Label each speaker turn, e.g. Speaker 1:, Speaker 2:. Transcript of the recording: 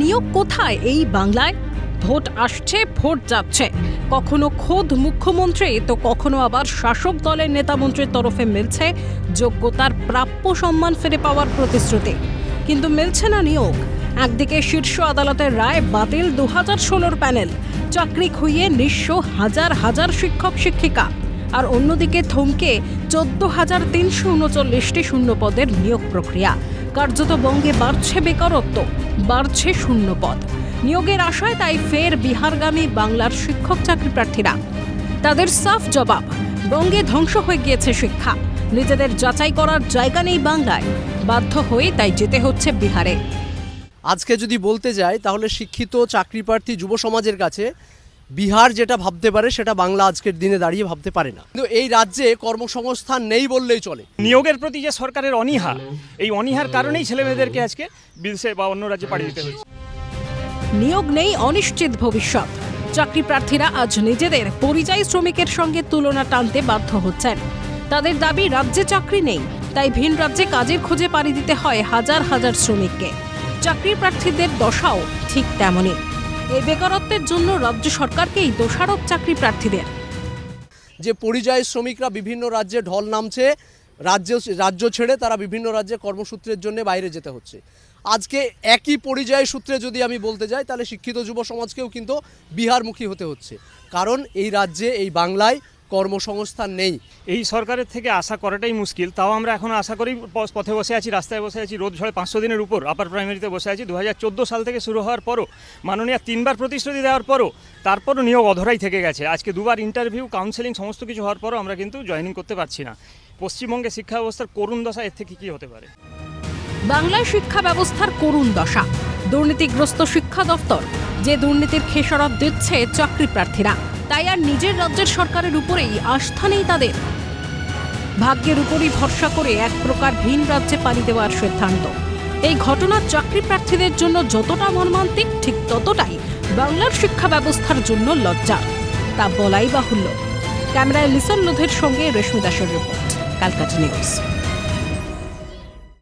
Speaker 1: নিয়োগ কোথায় এই বাংলায়? ভোট আসছে, ভোট যাচ্ছে। কখনো খোদ মুখ্যমন্ত্রী, তো কখনো আবার শাসক দলের নেতামন্ত্রীর তরফে মিলছে যোগ্যতার প্রাপ্য সম্মান ফিরে পাওয়ার প্রতিশ্রুতি। কিন্তু মিলছে না নিয়োগ। একদিকে শীর্ষ আদালতের রায় বাতিল দু হাজার ষোলোর প্যানেল, চাকরি খুইয়ে নিঃস্ব হাজার হাজার শিক্ষক শিক্ষিকা। আর অন্যদিকে থমকে চোদ্দ হাজার তিনশো উনচল্লিশটি শূন্য পদের নিয়োগ প্রক্রিয়া। কার্যত বঙ্গে বাড়ছে বেকারত্ব, বাড়ছে শূন্য পদ নিয়োগের আশায় তাই ফের বিহারগামী বাংলার শিক্ষক চাকরি প্রার্থীরা। তাদের সাফ জবাব, বঙ্গে ধ্বংস হয়ে গিয়েছে শিক্ষা। নিজেদের যাচাই করার জায়গা নেই বাংলায়। বাধ্য হয়ে তাই যেতে হচ্ছে বিহারে।
Speaker 2: আজকে যদি বলতে যাই, তাহলে শিক্ষিত চাকরি প্রার্থী যুব সমাজের কাছে বিহার যেটা ভাবতে পারে সেটা বাংলা আজকের দিনে দাঁড়িয়ে ভাবতে পারে না। কিন্তু এই রাজ্যে কর্মসংস্থান নেই বললেই চলে।
Speaker 3: নিয়োগের প্রতি যে সরকারের অনীহা এই অনীহার কারণেই ছেলেমেয়েদেরকে আজকে বিদেশে বা অন্য রাজ্যে পাড়ি দিতে হচ্ছে
Speaker 1: নিয়োগ নেই অনিশ্চিত ভবিষ্যৎ। চাকরি প্রার্থীরা আজ নিজেদের পরিযায়ী শ্রমিকের সঙ্গে তুলনা টানতে বাধ্য হচ্ছেন। তাদের দাবি রাজ্যে চাকরি নেই তাই ভিন রাজ্যে কাজের খোঁজে পাড়ি দিতে হয় হাজার হাজার শ্রমিককে। চাকরি প্রার্থীদের দশাও ঠিক তেমনই। এই বেকারত্বের জন্য রাজ্য সরকারকেই দোষারোপ চাকরি প্রার্থীদের।
Speaker 2: যে পরিযায়ী শ্রমিকরা বিভিন্ন রাজ্যে ঢল নামছে, রাজ্য রাজ্য ছেড়ে তারা বিভিন্ন রাজ্যে কর্মসূত্রের জন্য বাইরে যেতে হচ্ছে। আজকে একই পরিযায়ী সূত্রে যদি আমি বলতে যাই, তাহলে শিক্ষিত যুব সমাজকেও কিন্তু বিহারমুখী হতে হচ্ছে। কারণ এই রাজ্যে, এই বাংলায় কর্মসংস্থান নেই।
Speaker 3: এই সরকারের থেকে আশা করাটাই মুশকিল। তাও আমরা এখন আশা করি প- পথে বসে আছি রাস্তায় বসে আছি রোদ ঝড়ে পাঁচশো দিনের উপর আপার প্রাইমারিতে বসে আছি। দু হাজার চোদ্দ সাল থেকে শুরু হওয়ার পরও মাননীয় তিনবার প্রতিশ্রুতি দেওয়ার পরও তারপরও নিয়োগ অধরাই থেকে গেছে। আজকে দুবার ইন্টারভিউ কাউন্সেলিং সমস্ত কিছু হওয়ার পরও আমরা কিন্তু জয়েনিং করতে পারছি না। পশ্চিমবঙ্গে শিক্ষা ব্যবস্থার করুণ দশা এর থেকে কী হতে পারে?
Speaker 1: বাংলায় শিক্ষা ব্যবস্থার করুণ দশা দুর্নীতিগ্রস্ত শিক্ষা দফতর যে দুর্নীতির খেসারত দিচ্ছে চাকরি প্রার্থীরা। তাই আর নিজের রাজ্যের সরকারের উপরেই আস্থা নেই তাদের। ভাগ্যের উপরই ভরসা করে এক প্রকার ভিন রাজ্যে পাড়ি দেওয়ার সিদ্ধান্ত। এই ঘটনা চাকরি প্রার্থীদের জন্য যতটা মর্মান্তিক, ঠিক ততটাই বাংলার শিক্ষা ব্যবস্থার জন্য লজ্জা। তা বলাই বাহুল্য। ক্যামেরায় লিসন লোধের সঙ্গে রেশমি দাসের রিপোর্ট ক্যালকাটা নিউজ।